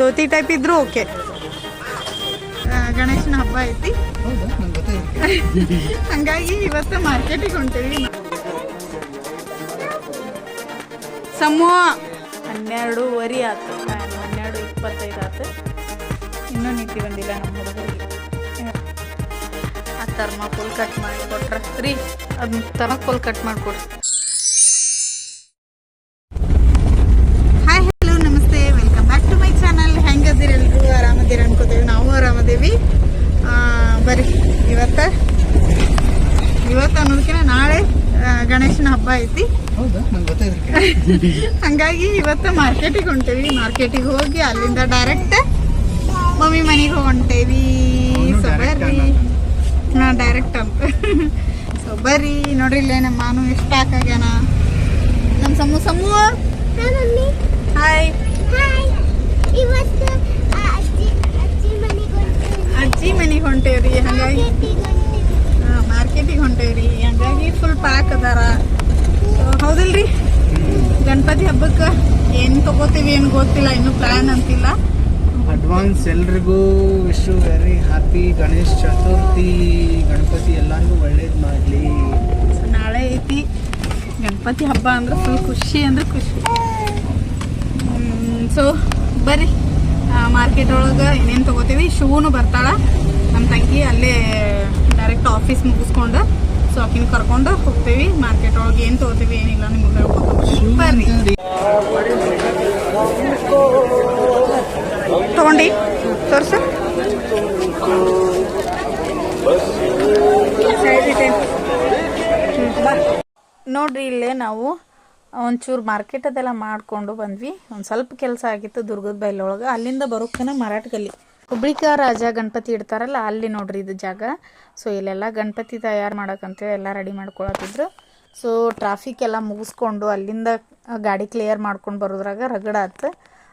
Dhoti type ಇದ್ರು okay ಗಣೇಶನ ಹಬ್ಬ ಐತಿ. ಹಂಗಾಗಿ ಇವತ್ತು ಮಾರ್ಕೆಟಿಗೆ ಹೊಂಟೇವಿ. ಸಮೂಹ ಹನ್ನೆರಡೂವರೆ ಆತು. ಹನ್ನೆರಡು ಇಪ್ಪತ್ತೈದು ಆತು. ಇನ್ನೂ ನಿಂತಿ ಬಂದಿಲ್ಲ ನಮ್ಮ ಹುಡುಗರಿಗೆ. ಆ ಥರ್ಮಾಕೋಲ್ ಕಟ್ ಮಾಡಿ ಕೊಟ್ರ. ಅದನ್ನ ಥರ್ಮಾಕೋಲ್ ಕಟ್ ಮಾಡಿಕೊಡ್ರಿ ಹಾಯ್ ಹಲೋ ನಮಸ್ತೆ welcome back to my channel ಹೆಂಗದಿರಿ ಎಲ್ರು ಆರಾಮದಿರಿ ಅನ್ಕೋತೀವಿ ನಾವು ಆರಾಮದೇವಿ ಆ, ಬರ್ರಿ ಇವತ್ತು ಇವತ್ತು ಅನ್ನೋದಕ್ಕಿಂತ ನಾಳೆ ಆ, ಗಣೇಶನ ಹಬ್ಬ ಐತಿ ಹೌದಾ ನಂಗೆ ಗೊತ್ತಾಯ್ತು ಹಂಗಾಗಿ ಇವತ್ತು ಮಾರ್ಕೆಟಿಗೆ ಹೊಂಟೇವಿ. ಮಾರ್ಕೆಟಿಗೆ ಹೋಗಿ ಅಲ್ಲಿಂದ ಡೈರೆಕ್ಟ್ ಮಮ್ಮಿ ಮನೆಗೆ ಹೊಂಟೇವಿ. ಸೊಬರಿ ಸೊ ಬರ್ರಿ. ಹಾ ಡೈರೆಕ್ಟ್ ಅಂತ ಸೊ ಬರ್ರಿ. ನೋಡ್ರಿ ಇಲ್ಲೇ ನಮ್ಮ ಮಾನು ಎಷ್ಟು ಹಾಕಾಗ್ಯಾನ. ನಮ್ಮ ಸಮೂ ಸಮೂಹ ಹಾಯ್ ಇವತ್ತು ಅಜ್ಜಿ ಅಜ್ಜಿ ಮನೆಗೆ ಹೊಂಟೇವ್ರಿ. ಹಂಗಾಗಿ ಮಾರ್ಕೆಟಿಗೆ ಹೊಂಟೇವಿ. ಮಾರ್ಕೆಟಿಗೆ ಹೊಂಟೇವ್ರಿ. ಹಂಗಾಗಿ ಫುಲ್ ಪ್ಯಾಕ್ ಅದಾರ. ಹೌದಿಲ್ರಿ? ಗಣಪತಿ ಹಬ್ಬಕ್ಕೆ ಏನು ತಗೋತೀವಿ ಏನು ಗೊತ್ತಿಲ್ಲ ಇನ್ನೂ ಪ್ಲಾನ್ ಅಂತಿಲ್ಲ. ಅಡ್ವಾನ್ಸ್ ಎಲ್ರಿಗೂ wish very happy Ganesh Chaturthi. Ganapati ಎಲ್ಲರಿಗೂ ಒಳ್ಳೇದು ಮಾಡಲಿ ಸೊ ನಾಳೆ ಐತಿ. ಗಣಪತಿ ಹಬ್ಬ ಅಂದ್ರೆ ಫುಲ್ ಖುಷಿ ಅಂದ್ರೆ ಖುಷಿ. ಸೊ ಬರ್ರಿ. ಮಾರ್ಕೆಟ್ ಒಳಗೆ ಏನೇನು ತಗೋತೀವಿ? ಶೂನು ಬರ್ತಾಳ. ನಮ್ಮ ತಂಗಿ ಅಲ್ಲೇ ಡೈರೆಕ್ಟ್ ಆಫೀಸ್ ಮುಗಿಸ್ಕೊಂಡು. ಸೊ ಅಕ್ಕಿನ ಕರ್ಕೊಂಡು ಹೋಗ್ತೀವಿ. ಮಾರ್ಕೆಟ್ ಒಳಗೆ ಏನು ತಗೋತೀವಿ ಏನಿಲ್ಲ ನಿಮ್ಗೆ ಹೇಳ್ಕೊತೀವಿ ಬರ್ರಿ. ತಗೊಂಡಿ. ತೋರ್ಸ. ನೋಡ್ರಿ, ಇಲ್ಲೇ ನಾವು ಒಂಚೂರು ಮಾರ್ಕೆಟ್ ಅದೆಲ್ಲ ಮಾಡಿಕೊಂಡು ಬಂದ್ವಿ. ಒಂದು ಸ್ವಲ್ಪ ಕೆಲಸ ಆಗಿತ್ತು ದುರ್ಗದ ಬೈಲೊಳಗೆ. ಅಲ್ಲಿಂದ ಬರೋಕ್ಕನ ಮರಾಠ ಗಲ್ಲಿ. ಹುಬ್ಳಿಕ ರಾಜ ಗಣಪತಿ ಇಡ್ತಾರಲ್ಲ, ಅಲ್ಲಿ ನೋಡ್ರಿ ಇದು ಜಾಗ. ಸೊ ಇಲ್ಲೆಲ್ಲ ಗಣಪತಿ ತಯಾರು ಮಾಡೋಕ್ಕಂತೇಳಿ ಎಲ್ಲ ರೆಡಿ ಮಾಡ್ಕೊಳತ್ತಿದ್ರು. ಸೊ ಟ್ರಾಫಿಕ್ ಎಲ್ಲ ಮುಗಿಸ್ಕೊಂಡು ಅಲ್ಲಿಂದ ಗಾಡಿ ಕ್ಲಿಯರ್ ಮಾಡ್ಕೊಂಡು ಬರೋದ್ರಾಗ ರಗಡ ಆಯ್ತು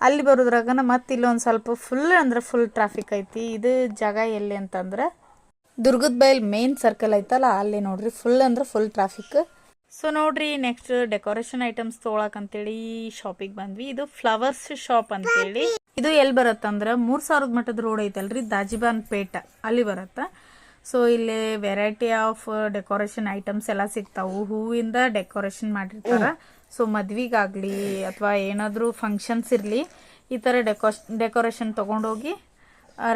ಅಲ್ಲಿ ಬರೋದ್ರಾಗನ ಮತ್ತೆ ಇಲ್ಲೊಂದು ಸ್ವಲ್ಪ ಫುಲ್ ಅಂದ್ರೆ ಫುಲ್ ಟ್ರಾಫಿಕ್ ಐತಿ. ಇದು ಜಾಗ ಎಲ್ಲಿ ಅಂತಂದ್ರೆ ದುರ್ಗದ ಬೈಲ್ ಮೇನ್ ಸರ್ಕಲ್ ಐತಲ್ಲ, ಅಲ್ಲಿ ನೋಡ್ರಿ ಫುಲ್ ಅಂದ್ರೆ ಫುಲ್ ಟ್ರಾಫಿಕ್ ಸೊ ನೋಡ್ರಿ ನೆಕ್ಸ್ಟ್ ಡೆಕೋರೇಷನ್ ಐಟಮ್ಸ್ ತೊಗೊಳಕ್ ಅಂತೇಳಿ ಶಾಪಿಗೆ ಬಂದ್ವಿ. ಇದು ಫ್ಲವರ್ಸ್ ಶಾಪ್ ಅಂತೇಳಿ. ಇದು ಎಲ್ಲಿ ಬರುತ್ತಂದ್ರೆ ಮೂರ್ ಸಾವಿರದ ಮಟ್ಟದ ರೋಡ್ ಐತಲ್ರಿ, ದಾಜಿಬಾನ್ ಪೇಟ. ಅಲ್ಲಿ ಬರುತ್ತೆ. ಸೊ ಇಲ್ಲಿ ವೆರೈಟಿ ಆಫ್ ಡೆಕೋರೇಷನ್ ಐಟಮ್ಸ್ ಎಲ್ಲ ಸಿಗ್ತಾವು. ಹೂವಿಂದ ಡೆಕೋರೇಷನ್ ಮಾಡಿರ್ತಾರ. ಸೊ ಮದ್ವಿಗಾಗ್ಲಿ ಅಥವಾ ಏನಾದ್ರೂ ಫಂಕ್ಷನ್ಸ್ ಇರ್ಲಿ, ಈ ತರ ಡೆಕೋ ಡೆಕೋರೇಷನ್ ತಗೊಂಡೋಗಿ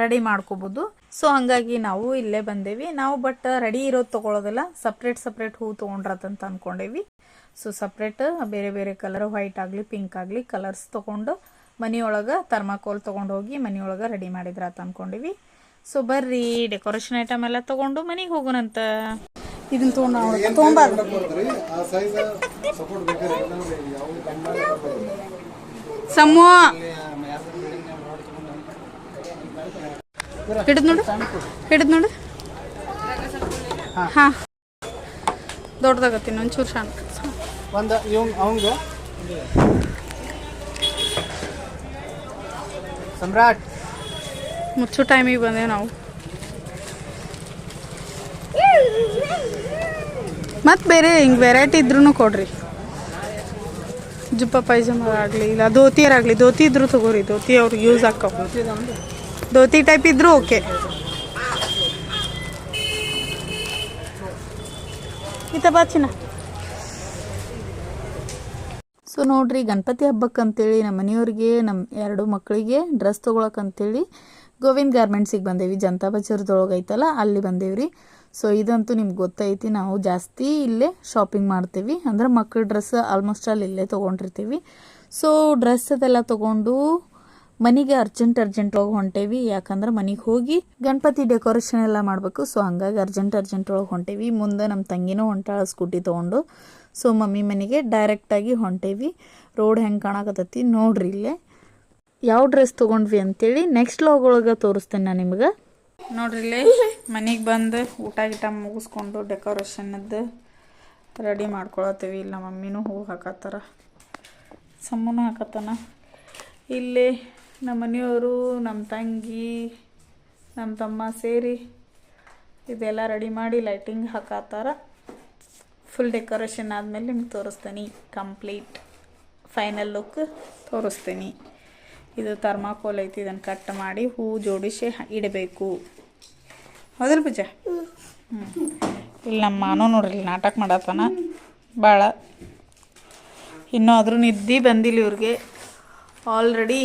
ರೆಡಿ ಮಾಡ್ಕೋಬೋದು. ಸೊ ಹಂಗಾಗಿ ನಾವು ಇಲ್ಲೇ ಬಂದೇವಿ. ನಾವು ಬಟ್ ರೆಡಿ ಇರೋದು ತೊಗೊಳೋದಿಲ್ಲ. ಸಪ್ರೇಟ್ ಸಪ್ರೇಟ್ ಹೂ ತೊಗೊಂಡ್ರತ್ತಂತ ಅನ್ಕೊಂಡೇವಿ. ಸೊ ಸಪ್ರೇಟ್ ಬೇರೆ ಬೇರೆ ಕಲರ್ ವೈಟ್ ಆಗಲಿ ಪಿಂಕ್ ಆಗಲಿ ಕಲರ್ಸ್ ತೊಗೊಂಡು ಮನೆಯೊಳಗೆ ಥರ್ಮಾಕೋಲ್ ತೊಗೊಂಡು ಹೋಗಿ ಮನೆಯೊಳಗೆ ರೆಡಿ ಮಾಡಿದ್ರಾತ ಅನ್ಕೊಂಡಿವಿ. ಸೊ ಬರ್ರಿ ಡೆಕೋರೇಷನ್ ಐಟಮ್ ಎಲ್ಲ ತೊಗೊಂಡು ಮನೆಗೆ ಹೋಗೋಣಂತ ಇದನ್ನ ತೊಗೊಂಡು ತೊಗೊಂಬಾರ್ದು ಸಮೂಹ. ಹಿಡಿದ್ ನೋಡು. ಹಿಡಿದ್ ನೋಡು. ಹಾ. ದೊಡ್ಡದಾಗತ್ತೀನಿ ಒಂಚೂರು ಶಾಂತ ಒಂದು ಇವ್ ಅವಂಗ? ಸಮ್ರಾಟ್. ಮುಚ್ಚು ಟೈಮಿಗೆ ಬಂದೇವು ನಾವು. ಮತ್ತು ಬೇರೆ ಹಿಂಗೆ ವೆರೈಟಿ ಇದ್ರೂ ಕೊಡ್ರಿ. ಜುಪ್ಪ ಪೈಜಾಮ ಆಗಲಿ, ಇಲ್ಲ ಧೋತಿಯರಾಗಲಿ ಧೋತಿ ಇದ್ರೂ ತಗೋರಿ, ಧೋತಿ ಅವ್ರಿಗೆ ಯೂಸ್ ಹಾಕೋ ಧೋತಿ ಟೈಪ್ ಇದ್ರೂ ಓಕೆ ಈತ ಬಾಚಿನ ಸೊ ನೋಡ್ರಿ, ಗಣಪತಿ ಹಬ್ಬಕ್ಕೆ ಅಂತೇಳಿ ನಮ್ಮ ಮನೆಯವ್ರಿಗೆ ನಮ್ಮ ಎರಡು ಮಕ್ಕಳಿಗೆ ಡ್ರೆಸ್ ತೊಗೊಳಕಂತೇಳಿ ಗೋವಿಂದ್ ಗಾರ್ಮೆಂಟ್ಸಿಗೆ ಬಂದೇವಿ. ಜನತಾ ಬಜಾರ್ದೊಳಗೆ ಐತಲ್ಲ, ಅಲ್ಲಿ ಬಂದೇವ್ರಿ. ಸೊ ಇದಂತೂ ನಿಮ್ಗೆ ಗೊತ್ತೈತಿ, ನಾವು ಜಾಸ್ತಿ ಇಲ್ಲೇ ಶಾಪಿಂಗ್ ಮಾಡ್ತೀವಿ. ಅಂದ್ರೆ ಮಕ್ಕಳ ಡ್ರೆಸ್ ಆಲ್ಮೋಸ್ಟ್ ಅಲ್ಲಿ ಇಲ್ಲೇ ತೊಗೊಂಡಿರ್ತೀವಿ. ಸೊ ಡ್ರೆಸ್ ಅದೆಲ್ಲ ತೊಗೊಂಡು ಮನೆಗೆ ಅರ್ಜೆಂಟ್ ಅರ್ಜೆಂಟ್ ಒಳಗೆ ಹೊಂಟೇವಿ. ಯಾಕಂದ್ರೆ ಮನೆಗೆ ಹೋಗಿ ಗಣಪತಿ ಡೆಕೋರೇಷನ್ ಎಲ್ಲ ಮಾಡಬೇಕು. ಸೊ ಹಂಗಾಗಿ ಅರ್ಜೆಂಟ್ ಅರ್ಜೆಂಟ್ ಒಳಗೆ ಹೊಂಟೇವಿ. ಮುಂದೆ ನಮ್ಮ ತಂಗಿನೂ ಹೊಂಟಾಳ ಸ್ಕೂಟಿ ತೊಗೊಂಡು. ಸೊ ಮಮ್ಮಿ ಮನೆಗೆ ಡೈರೆಕ್ಟಾಗಿ ಹೊಂಟೇವಿ. ರೋಡ್ ಹೆಂಗೆ ಕಾಣಕತ್ತೈತಿ ನೋಡ್ರಿ ಇಲ್ಲೇ. ಯಾವ ಡ್ರೆಸ್ ತೊಗೊಂಡ್ವಿ ಅಂತೇಳಿ ನೆಕ್ಸ್ಟ್ ಲಾಗ್ ಒಳಗೆ ತೋರಿಸ್ತೇನೆ ನಾನು ನಿಮ್ಗೆ. ನೋಡ್ರಿ ಇಲ್ಲೇ, ಮನೆಗೆ ಬಂದು ಊಟ ಗೀಟ ಮುಗಿಸ್ಕೊಂಡು ಡೆಕೋರೇಷನ್ನದ್ದು ರೆಡಿ ಮಾಡ್ಕೊಳತ್ತೀವಿ. ಇಲ್ಲ ಮಮ್ಮಿನೂ ಹೂ ಹಾಕತ್ತಾರ. ಸಮ್ಮನೂ ಹಾಕತ್ತಾನ. ಇಲ್ಲಿ ನಮ್ಮ ಮನೆಯವರು, ನಮ್ಮ ತಂಗಿ, ನಮ್ಮ ತಮ್ಮ ಸೇರಿ ಇದೆಲ್ಲ ರೆಡಿ ಮಾಡಿ ಲೈಟಿಂಗ್ ಹಾಕತ್ತಾರ. ಫುಲ್ ಡೆಕೋರೇಷನ್ ಆದಮೇಲೆ ನಿಮ್ಗೆ ತೋರಿಸ್ತೀನಿ. ಕಂಪ್ಲೀಟ್ ಫೈನಲ್ ಲುಕ್ ತೋರಿಸ್ತೀನಿ. ಇದು ಥರ್ಮಾಕೋಲ್ ಐತಿ, ಇದನ್ನು ಕಟ್ ಮಾಡಿ ಹೂ ಜೋಡಿಸಿ ಇಡಬೇಕು. ಹೌದಲ್ ಪೂಜಾ? ಹ್ಞೂ ಇಲ್ಲಿ ನಮ್ಮ ಮಾನು ನೋಡ್ರಿ ನಾಟಕ ಮಾಡತ್ತಾನ. ಭಾಳ ಇನ್ನೂ ಆದರೂ ನಿದ್ದೆ ಬಂದಿಲ್ಲ ಇವ್ರಿಗೆ. ಆಲ್ರೆಡಿ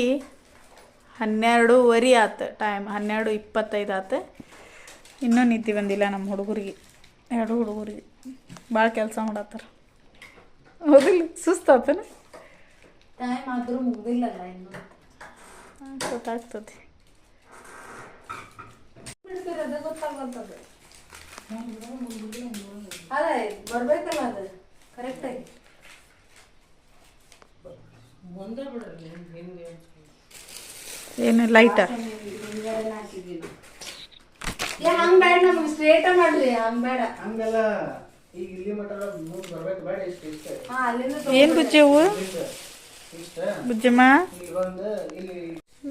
ಹನ್ನೆರಡೂವರೆ ಆತು ಟೈಮ್ ಹನ್ನೆರಡು ಇಪ್ಪತ್ತೈದು ಆತು. ಇನ್ನೂ ನಿದ್ದೆ ಬಂದಿಲ್ಲ ನಮ್ಮ ಹುಡುಗರಿಗೆ. ಎರಡು ಹುಡುಗರಿಗೆ. ಭಾಳ ಕೆಲಸ ಮಾಡತ್ತಾರ. ಹೌದಿಲ್ಲ ಸುಸ್ತಾತನ ಟೈಮ್ ಆದರೂ ಮುಗ್ದಿಲ್ಲಲ್ಲ ಇನ್ನು. ಗೊತ್ತಾಗ್ತದೆ. ಅದೇ ಬರ್ಬೇಕಲ್ಲ ಅದು. ಕರೆಕ್ಟಾಗಿ ಮುಂದೆ ಬಿಡ್ರಿ ಹಿಂಗೆ ಏನು ಲೈಟ ಏನ್ ಬುಜ್ಜಿ ಹೂವು ಬುಜ್ಜಮ್ಮ? ಇಲ್ಲಿ ಲೈಟಿನ್ ಇಲ್ಲಿ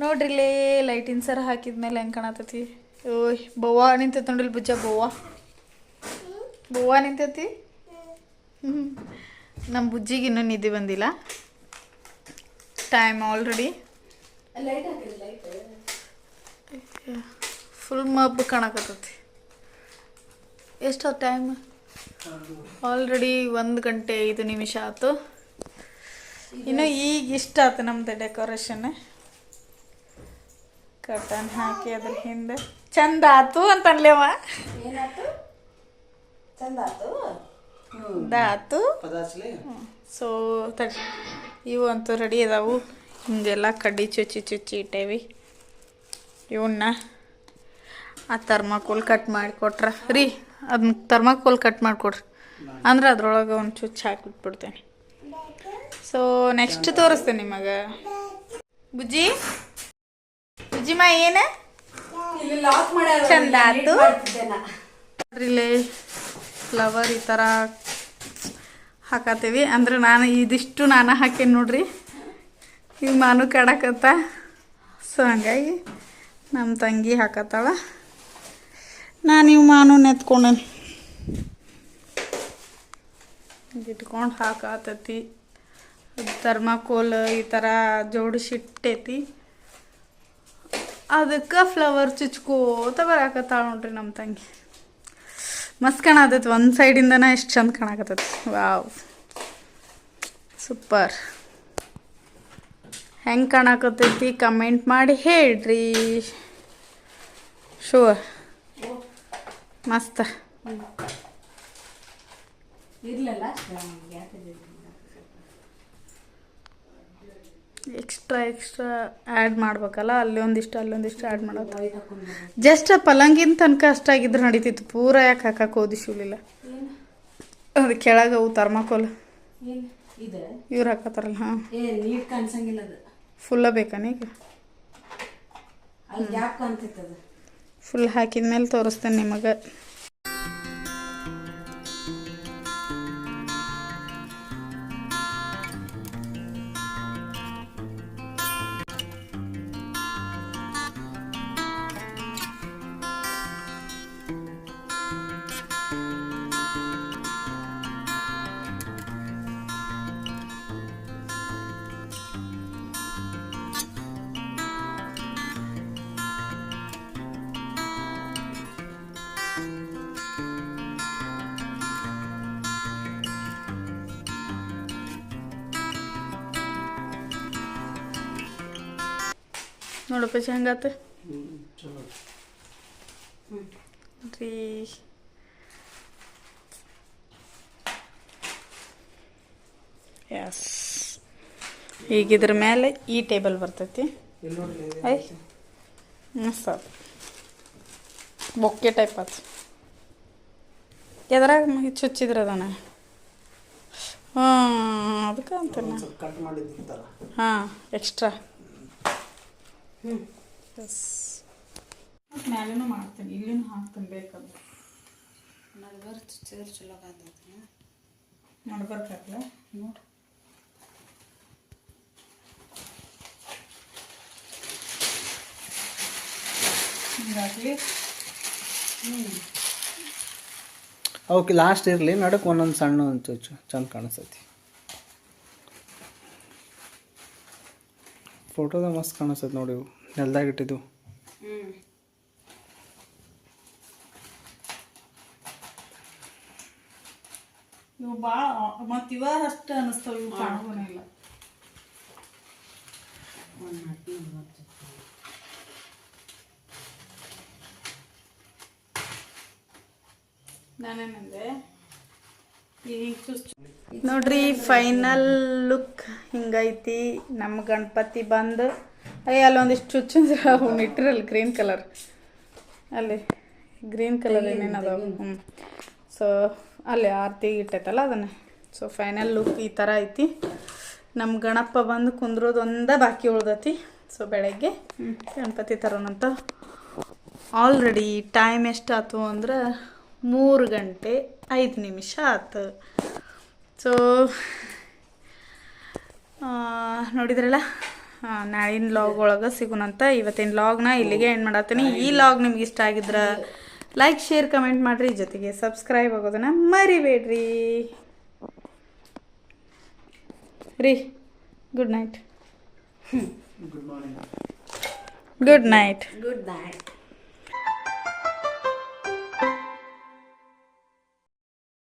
ನೋಡ್ರಿ ಇಲ್ಲಿ ಲೈಟಿನ ಸರ ಹಾಕಿದ್ಮೇಲೆ ಹೆಂಗ್ ಕಾಣತತಿ. ಓಯ್ ಬವ್ವ ನಿಂತೈತಿ ನೋಡಿಲ್ ಬುಜ್ಜ ಬವ್ವ. ಬವ್ವ ನಿಂತೈತಿ? ನಮ್ಮ ಬುಜ್ಜಿಗೆ ಇನ್ನೂ ನಿದ್ದೆ ಬಂದಿಲ್ಲ. ಟೈಮ್ ಆಲ್ರೆಡಿ ಲೈಟ್ ಹಾಕಿರಿ ಲೈಟ್ ಫುಲ್ ಮಬ್ಬು ಕಾಣಕತ್ತೈತಿ. ಎಷ್ಟು ಟೈಮ್ ಆಲ್ರೆಡಿ ಒಂದು ಗಂಟೆ ಐದು ನಿಮಿಷ ಆಯ್ತು ಇನ್ನು ಈಗ ಇಷ್ಟ ಆಯ್ತು ನಮ್ದು ಡೆಕೋರೇಷನ್ ಕಟನ್ ಹಾಕಿ ಅದ್ರ ಹಿಂದೆ. ಚಂದ ಆತು ಅಂತ ಅನ್ಲೇವ ದಾತು ಸೊ ತಡಿ. ಇವು ಅಂತೂ ರೆಡಿ ಅದಾವು. ಹಿಂಗೆಲ್ಲ ಕಡ್ಡಿ ಚುಚ್ಚಿ ಚುಚ್ಚಿ ಇಟ್ಟೇವಿ. ಇವನ್ನ ಆ ಥರ್ಮಾಕೋಲ್ ಕಟ್ ಮಾಡಿ ಕೊಟ್ರ ರೀ ಅದನ್ನ ಥರ್ಮಾಕೋಲ್ ಕಟ್ ಮಾಡಿಕೊಡ್ರಿ. ಅಂದ್ರೆ ಅದ್ರೊಳಗೆ ಒಂದು ಚುಚ್ಚಿ ಹಾಕಿಬಿಟ್ಬಿಡ್ತೇನೆ. ಸೊ ನೆಕ್ಸ್ಟ್ ತೋರಿಸ್ತೇನೆ ನಿಮಗೆ. ಬುಜ್ಜಿ? ಬುಜ್ಜಿಮ್ಮ ಏನು? ಚಂದ ಆಯ್ತು. ಅದ್ರಲ್ಲಿ ಫ್ಲವರ್ ಈ ಥರ ಹಾಕತ್ತೀವಿ. ಅಂದ್ರೆ ನಾನು ಇದಿಷ್ಟು ನಾನು ಹಾಕೇನಿ ನೋಡ್ರಿ. ಈಗ ಮಾನು ಕಾಡಕತ್ತ. ಸೊ ಹಂಗಾಗಿ ನಮ್ಮ ತಂಗಿ ಹಾಕತ್ತಾಳ. ನಾನು ಇವು ಮಾನು ನೆತ್ಕೊಂಡೇನೆ. ಇಟ್ಕೊಂಡು ಹಾಕಾತತಿ. ಥರ್ಮಾಕೋಲ್ ಈ ಥರ ಜೋಡಿಸಿಟ್ಟೈತಿ ಅದಕ್ಕೆ ಫ್ಲವರ್ ಚುಚ್ಕೋತ ಬರಾಕತ್ತಾಳ ನೋಡ್ರಿ ನಮ್ಮ ತಂಗಿ. ಮಸ್ತ್ ಕಾಣತೈತಿ ಒಂದು ಸೈಡಿಂದನೇ ಎಷ್ಟು ಚಂದ ಕಾಣಕತ್ತೈತಿ. ವಾವ್. ಸೂಪರ್. ಹೆಂಗೆ ಕಾಣಕತ್ತೈತಿ ಕಮೆಂಟ್ ಮಾಡಿ ಹೇಳ್ರಿ. ಶೋ. ಮಸ್ತ್. ಎಕ್ಸ್ಟ್ರಾ ಎಕ್ಸ್ಟ್ರಾ ಆ್ಯಡ್ ಮಾಡ್ಬೇಕಲ್ಲ ಅಲ್ಲಿ ಒಂದಿಷ್ಟು ಅಲ್ಲಿ ಒಂದಿಷ್ಟು ಆ್ಯಡ್ ಮಾಡೋದು ಜಸ್ಟ್ ಪಲಂಗಿನ ತನಕ ಅಷ್ಟಾಗಿದ್ರೆ ನಡೀತಿತ್ತು ಪೂರ ಯಾಕೆ ಹಾಕಕ್ಕೆ ಓದಿಸಿಲಿಲ್ಲ ಅದು ಕೆಳಗೆ ಅವು ಥರ್ಮಾಕೋಲ್. ಇವ್ರು ಹಾಕತ್ತಾರಲ್ಲ ಹಾಂ. ಫುಲ್ಲ ಅಲ್ಲಿ ಅದು? ಫುಲ್ ಹಾಕಿದ ಮೇಲೆ ತೋರಿಸ್ತೇನೆ ನಿಮಗೆ. ನೋಡಪ್ಪ ಹೆಂಗಾತ? ಚಲೋ ರೀ ಎಸ್ ಈಗ ಇದ್ರ ಮೇಲೆ ಈ ಟೇಬಲ್ ಬರ್ತೈತಿ. ಐ. ಮಸ್ತ್ ಬೊಕ್ಕೆ ಟೈಪ್ ಆತು. ಎದ್ರಾಗ ಚುಚ್ಚಿದ್ರ ಅದನ್ನ ಹಾಂ ಅದಕ್ಕೆ ಅಂತ ಹಾಂ ಎಕ್ಸ್ಟ್ರಾ ಎಸ್ ಮ್ಯಾಲೇನೂ ಮಾಡ್ತೀನಿ. ಇಲ್ಲಿನೂ ಹಾಕ್ತೀನಿ ಬೇಕದು ನಲ್ವರ್ ಚೇರ್ ಚಲೋ ಕಾಣ್ತೈತಿ ನಡ್ಬರ್ಕಲ್ಲ ನೋಡಿ. ಹಿಂಗಾಗಿ ಅವಕ್ಕೆ ಲಾಸ್ಟ್ ಇರಲಿ. ನಡಕ್ಕೆ ಒಂದೊಂದು ಸಣ್ಣ ಒಂದು ಚಂದ ಕಾಣಿಸ್ತೈತಿ. ಫೋಟೋದಾಗ ಮಸ್ತ್ ಕಾಣಿಸ್ತದೆ ನೋಡಿ. ನೆಲ್ದಾಗ ಇಟ್ಟಿದ್ದು. ಇವು ಭಾಳ ಮತ್ತು ಇವ ಅಷ್ಟು ಅನಿಸ್ತಾವ ಇವು ಕಾಣೋದೇ ಇಲ್ಲ ನಾನೇನಂದೆ? ನೋಡ್ರಿ ಫೈನಲ್ ಲುಕ್ ಹಿಂಗೈತಿ. ನಮ್ಮ ಗಣಪತಿ ಬಂದು ಅಯ್ಯ ಅಲ್ಲೊಂದಿಷ್ಟು ಚುಚ್ಚಂದ್ರೆ ಅವ್ನು ಇಟ್ಟಿರಲ್ಲ ಗ್ರೀನ್ ಕಲರ್ ಅಲ್ಲಿ ಗ್ರೀನ್ ಕಲರ್ ಏನೇನು ಅದಾವ ಹ್ಞೂ ಸೊ ಅಲ್ಲಿ ಆರತಿ ಇಟ್ಟೈತಲ್ಲ ಅದನ್ನು. ಸೊ ಫೈನಲ್ ಲುಕ್ ಈ ಥರ ಐತಿ. ನಮ್ಮ ಗಣಪ ಬಂದು ಕುಂದ್ರೋದು ಒಂದೇ ಬಾಕಿ ಉಳ್ದೈತಿ. ಸೊ ಬೆಳಗ್ಗೆ ಗಣಪತಿ ತರೋಣಂತ. ಆಲ್ರೆಡಿ ಟೈಮ್ ಎಷ್ಟಾಯ್ತು ಅಂದ್ರೆ ಮೂರು ಗಂಟೆ ಐದು ನಿಮಿಷ ಆತು. ಸೊ ನೋಡಿದ್ರಲ್ಲ? ನಾಳಿನ ಲಾಗ್ ಒಳಗೆ ಸಿಗೋಣಂತ ಇವತ್ತಿನ ಲಾಗ್ನ ಇಲ್ಲಿಗೆ ಎಂಡ್ ಮಾಡತ್ತೀನಿ ಈ ಲಾಗ್ ನಿಮ್ಗೆ ಇಷ್ಟ ಆಗಿದ್ರೆ ಲೈಕ್ ಶೇರ್ ಕಮೆಂಟ್ ಮಾಡಿರಿ. ಜೊತೆಗೆ ಸಬ್ಸ್ಕ್ರೈಬ್ ಆಗೋದನ್ನ ಮರಿಬೇಡ್ರಿ. ರೀ good night good morning good night good night